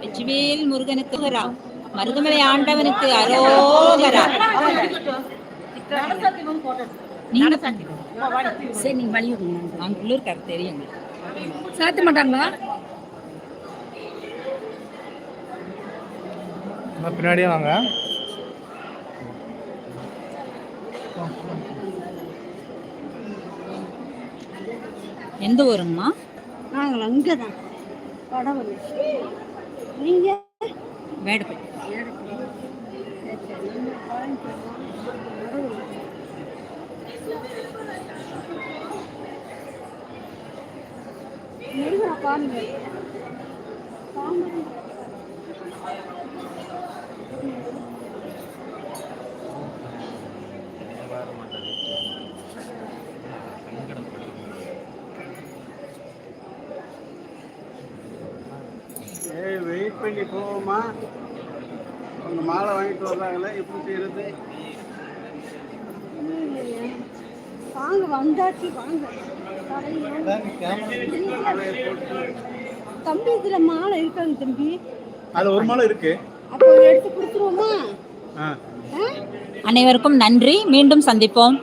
வெற்றிவேல் முருகனுக்கு. மருதமலை ஆண்டவனுக்கு அரோகரா. சரி நீங்க தெரியும் சாத்த மாட்டாங்களா? இன்னும் பின்னாடியே வாங்க. எந்த ஊருங்கம்மா? நாங்கள் அங்கே தான் கடவுள் நீங்கள் வேடப்பட்டி முருகனை பாருங்க. ஏய் வெயிட் பண்ணி போவோமா அவங்க மாலை வாங்கிட்டு வர்றாங்களே எப்படி செய்யறது? வாங்க வந்தாச்சு வாங்க. தம்பி இதுல மாலை இருக்காங்க தம்பி. அது ஒரு மாலை இருக்கு. அப்போ எடுத்து கொடுத்துருவோமா? அனைவருக்கும் நன்றி. மீண்டும் சந்திப்போம்.